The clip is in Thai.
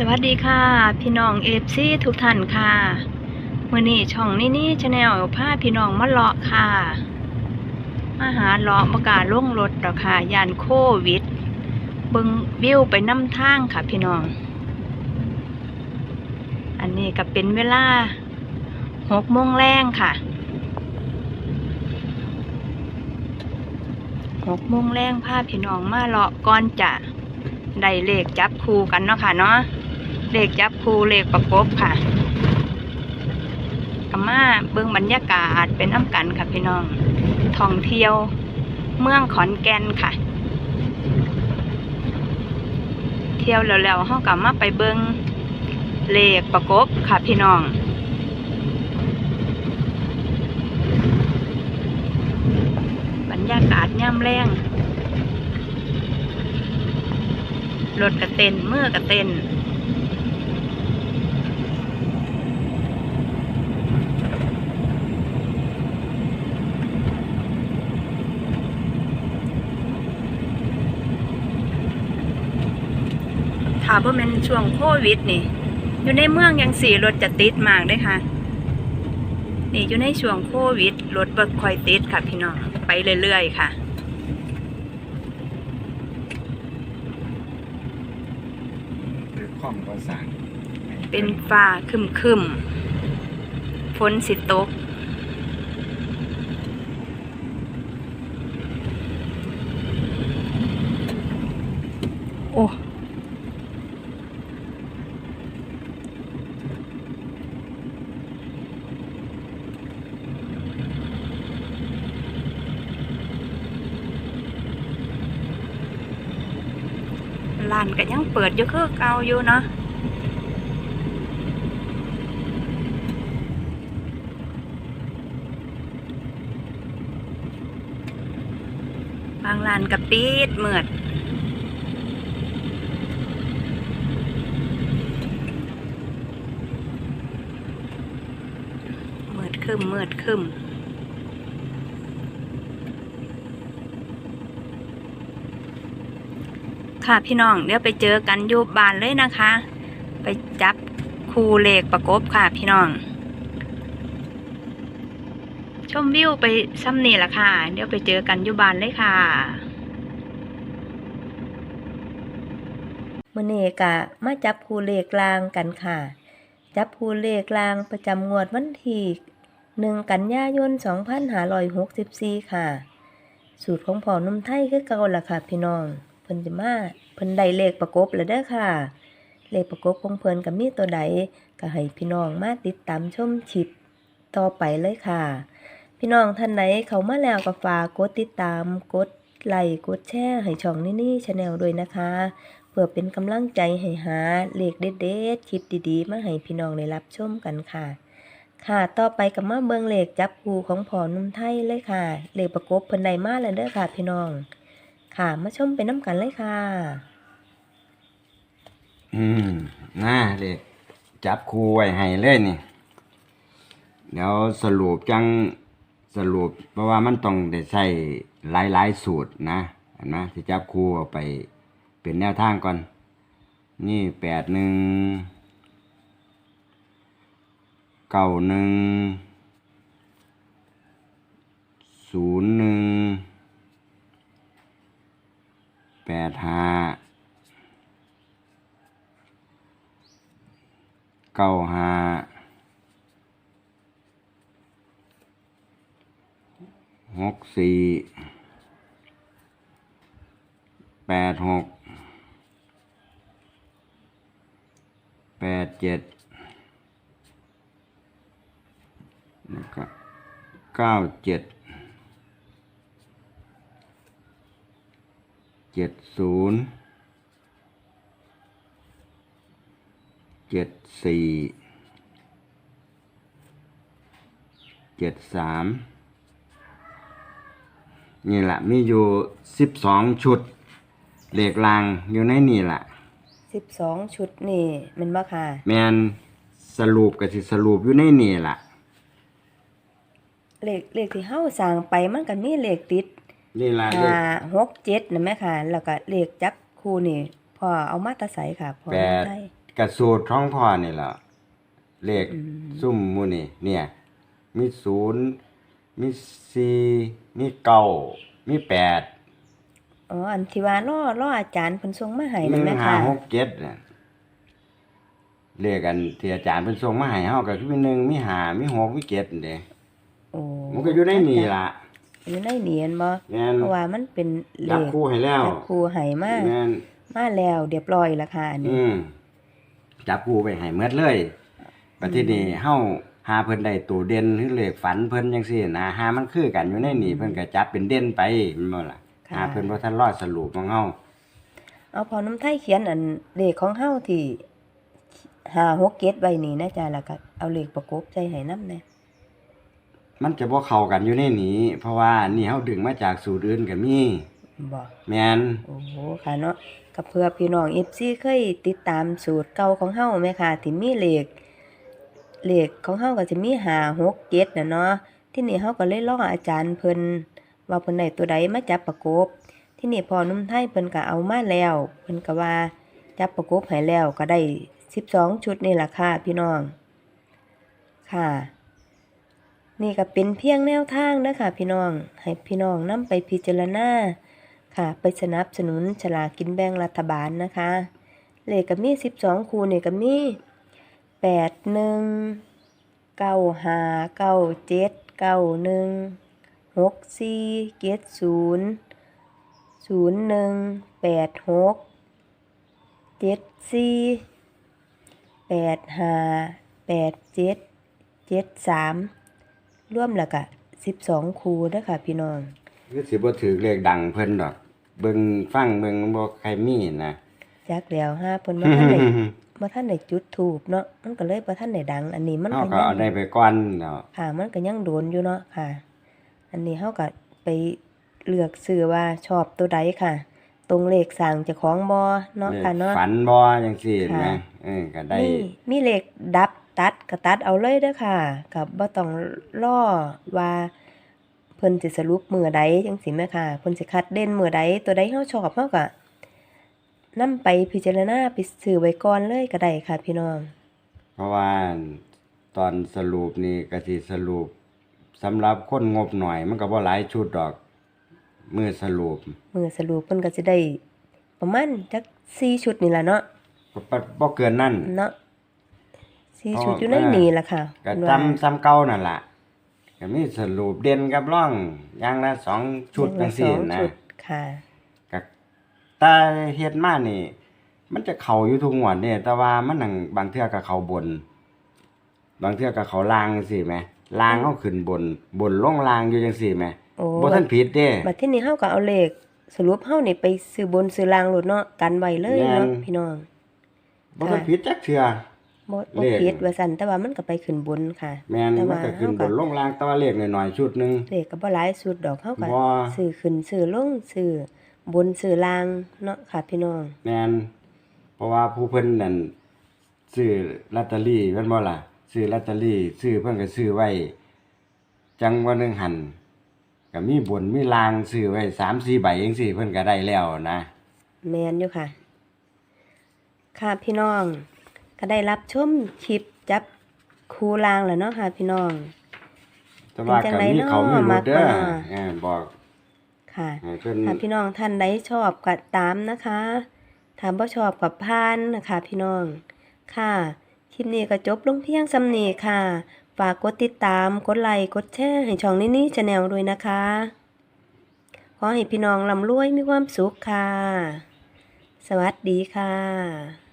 สวัสดีค่ะ พี่น้องเอฟซีทุกท่านค่ะมื่อนี้ช่องนี้นี่ชาแนลพาพี่น้องมาเลาะค่ะ มาหาเลาะประกาศล่งรถดอกค่ะยานโควิดบิงวิวไปน้ำทางค่ะพี่น้อง อันนี้ก็เป็นเวลาหกโมงแรงค่ะหกโมงแรงพาพี่น้องมาเลาะก่อนจะได้เลขจับคูกันเนาะค่ะเนาะ เลขจับคูเลขประกบค่ะกมาเบิ่งบรรยากาศเป็นน้ำกันค่ะพี่น้องท่องเที่ยว เมืองขอนแก่นค่ะ เที่ยวแล้วๆเฮากลับมาไปเบิ่งเลขประกบค่ะพี่น้องบรรยากาศย่ำแรงรถกระเต็นเมื่อกระเต็น ถ้าบ่แม่นช่วงโควิดนี่ อยู่ในเมืองยังสี่รถจะติดมากเลยค่ะ นี่อยู่ในช่วงโควิดรถบ่ค่อยติดค่ะพี่น้องไปเรื่อยๆค่ะหรือข้อมก็สั่งเป็นฟ้าครึมครึมๆฝนสิตก โอ้ ร้านก็ยังเปิดอยู่คือเก่าอยู่เนาะบางร้านก็ปิดเมือดเมือดคึมเมือดคึม ค่ะพี่น้องเดี๋ยวไปเจอกันยูบานเลยนะคะ ไปจับคูเลขประกบค่ะพี่น้อง ชมวิวไปซ้ำนี่ละค่ะ เดี๋ยวไปเจอกันยูบานเลยค่ะมื่อนี้กะมาจับคูเลขลางกันค่ะ จับคูเลขลางประจำงวดวันที่หนึ่งกันยายน2564 ค่ะ สูตรของพ่อนุ่มไทยคือเก่าล่ะค่ะพี่น้อง พิ่นจะมาเพิ่นได้เลขประกบแล้วเด้อค่ะ เลขประกบของเพิ่นกับมีตัวใดก็ให้พี่น้องมาติดตามชมชิปต่อไปเลยค่ะ พี่น้องท่านไหนเขามาแล้วก็ฝากกดติดตามกดไลค์กดแชร์ให้ช่องนี่นี่ชาแนลด้วยนะคะ เพื่อเป็นกำลังใจให้หาเลขเด็ดๆคลิปดีๆ มาให้พี่น้องได้รับชมกันค่ะ ค่ะต่อไปกับมาเบิงเลขจับคูของพอนุ่มไทยเลยค่ะเลขประกบเพิ่นได้มาแล้วเด้อค่ะ พี่น้อง ค่ะมาชมไปน้ำกันเลยค่ะ อืมน่าเลยจับครูไว้ให้เลยนี่เดี๋ยวสรุปจังสรุป เพราะว่ามันต้องได้ใช้หลายๆสูตรนะเห็นไหมที่จับครูเอาไปเป็นแนวทางก่อน นี่แปดหนึ่งเก้าหนึ่งศูนย์หนึ่ง แปดห้าเก้าห้าหกสี่แปดหกแปดเจ็ดแล้วก็เก้าเจ็ด เจ็ดศูนย์เจ็ดสี่เจ็ดสามนี่แหละมีอยู่สิบสองชุดเหล็กลางอยู่ในนี่แหละ12ชุดนี่แมันบ่ค่ะ แมนสรุปกับสิสรุปอยู่ในนี่แหละเลขเลขที่เฮาสร้างไปมันก็มีเลขติด นี่แหละเลห้าขหกเจ็ดนะแม่ค่ะ แล้วก็เลขจับคู่นี่พ่อเอามาแตะใสค่ะพ่อแปดได้กระสูตรท้องพ่อนี่แหละเลขอืมซุ่มหมูนี่เนี่ย มีศูนย์มีสี่มีเก้ามีแปดอ๋ออันที่ว่าล่อล่ออาจารย์เพิ่นส่งมาให้หนั่นึ่นงแหละห้าค่ะหกเจ็ดเนี่ยเลขกันที่อาจารย์เป็นส่งมาให้เฮาก็คือมีหนึ่งมีห้ามีหกมีเจ็ดนี่เด้โอ้มันก็อยู่ในนี่ล่ะ อยู่ในนี่เห็นบ่แม่นเพราะว่ามันเป็นเลจับขคู่ให้แล้ว จับครูให้มาแม่นมาแล้วเรียบร้อยแล้วค่ะอันนี้ อืมจับคู่ไปให้หมดเลยบัดทีนี้เฮาหาเพิ่นได้ตัวเด่นหรือเลขฝันเพิ่นจังซี่นะหามันคือกันอยู่ในนี่เพิ่นก็จับเป็นเด่นไปแม่นบ่ล่ะค่ะ หาเพิ่นบ่ทันรอดสรุปของเฮาเอาพอน้ำไทยเขียนอันเลขของเฮาที่ห้าหกเจ็ดไว้นี่นะจ๊ะแล้วก็เอาเลขประกบใจให้นำแน่ มันจะบ่เข้ากันอยู่ในนี้ เพราะว่านี่เฮาดึงมาจากสูตรอื่นก็มีบ่แม่นโอ้โหค่ะเนาะก็เพื่อพี่น้อง FC เคยติดตามสูตรเก่าของเฮาไหมค่ะที่มีเลขเลขของเฮาก็จะมีห้าหกเจ็ดน่ะเนาะที่นี่เฮาก็เลยลองอาจารย์เพิ่นว่าเพิ่นได้ตัวใดมาจับประกบ ที่นี่พอนุ่มไทยเพิ่นก็เอามาแล้วเพิ่นก็ว่าจับประกบให้แล้วก็ได้12ชุดนี่ล่ะค่ะพี่น้อง ค่ะ นี่ก็เป็นเพียงแนวทางเด้อค่ะพี่น้อง ให้พี่น้องนำไปพิจารณาค่ะ ไปสนับสนุนฉลากินแบ่งรัฐบาลนะคะ เลขก็มี 12 คูเนี่ยก็มี 8 1 9 5 9 7 9 1 6 4 7 0 0 1 8 6 7 4 8 5 8 7 7 3 ร่วมแล้วก็12คูเด้อค่ะพี่น้องคือสิบ่ถือเลขดังเพิ่นดอก เบิ่งฟังเบิ่งบ่ใครมีนะจักแล้วห้าเพิ่นบ่ทันได้บ่ทันได้จุดถูปเนาะมันก็เลยบ่ทันได้ดัง อันนี้มันเฮาก็ก็ยัเอางได้ไปก่อนเนาะค่ะมันก็ยังโดนอยู่เนาะค่ะ อันนี้เฮาก็ไปเลือกซื้อว่าชอบตัวใดค่ะ ตรงเลขสั่งเจ้าของบ่เนาะค่ะเนาะฝันบ่จังซี่ค่ะนะเออก็ได้ มีมีเลขดับ ตัดก็ตัดเอาเลยเด้อค่ะก็บ่ต้องรอว่าเพิ่นสิสรุปมื้อใดจังซี่แม่ค่ะเพิ่นสิคัดเด่นมื้อใดตัวใดเฮาชอบเฮาก็นำไปพิจารณาไปซื้อไว้ก่อนเลยก็ได้ค่ะ พี่น้อง เพราะว่าตอนสรุปนี่ก็สิสรุปสำหรับคนงบหน่อย มันก็บ่หลายชุดดอก มือสรุป มือสรุปเพิ่นก็สิได้ ประมาณจัก4ชุดนี่ล่ะเนาะก็บ่บ่เกินนั่นเนาะ สี่อ๋อชุดอยู่ในเออนี้ล่ะค่ะก็เพิ่นจำว่าซ้ำเก่านั่นล่ะก็มีสรุปเด่นกับร่องอย่างละสองชุดอย่าจังงละสองซี่นะชุดค่ะก็แต่เฮ็ดมานี่ มันจะเข้าอยู่ทุกงวดเนี่ยแต่ว่ามันนั่งบางเทื่อก็เข้าบน บางเทื่อก็เข้าล่างจังซี่แหมล่างเฮาขึ้นบน บนลงล่างอยู่จังซี่แหมโอ้บ่ทันผิดเด้บัดทีนี้เฮาก็เอาเลขสรุปเฮานี่ไปซื้อบนซื้อล่างโลดเนาะกันไว้เลยแม่เนาะนพี่น้องบ่ทันผิดจักเทื่อ บ่บ่เลขผิดว่าซั่นแต่ว่ามันก็ไปขึ้นบนค่ะ แม่นแต่มันว่าก็ขึ้นบเฮาก็นลงล่างแต่ว่าเลขน้อยๆชุดหนึง เลขก็บ่หลายสุดดอกเฮาก็บ่ ซื้อขึ้นซื้อลงซื้อบนซื้อล่างเนาะค่ะพี่น้อง แม่นเพราะว่าผู้เพิ่นนั่นซื้อลอตเตอรี่แม่นบ่ล่ะซื้อลอตเตอรี่ซื้อเพิ่นก็ซื้อไว้ จังว่าหนึงหันก็มีบนมีลางซื้อไว้3-4ใบจังซี่เพิ่นก็ได้แล้วนะ แม่นอยู่ค่ะ ค่ะพี่น้อง ก็ได้รับชมคลิปจับคูล่างแล้วเนาะค่ะพี่น้อง แต่ว่าเป็นจัก็งไดมีเขามีเนาะรถเด้อมักบ่เนาะเออบอกค่ะให้เพิ่นถ้าพี่น้องท่านใดชอบก็ตามนะคะถ้าบ่ชอบกับพานนะคะ พี่น้อง ค่ะคลิปนี้ก็จบลงเพียงสำนีค่ะ ฝากกดติดตามกดไลค์กดแชร์ให้ช่องนี้นี่ชาแนลด้วยนะคะขอให้พี่น้องร่ำรวยมีความสุขค่ะ สวัสดีค่ะ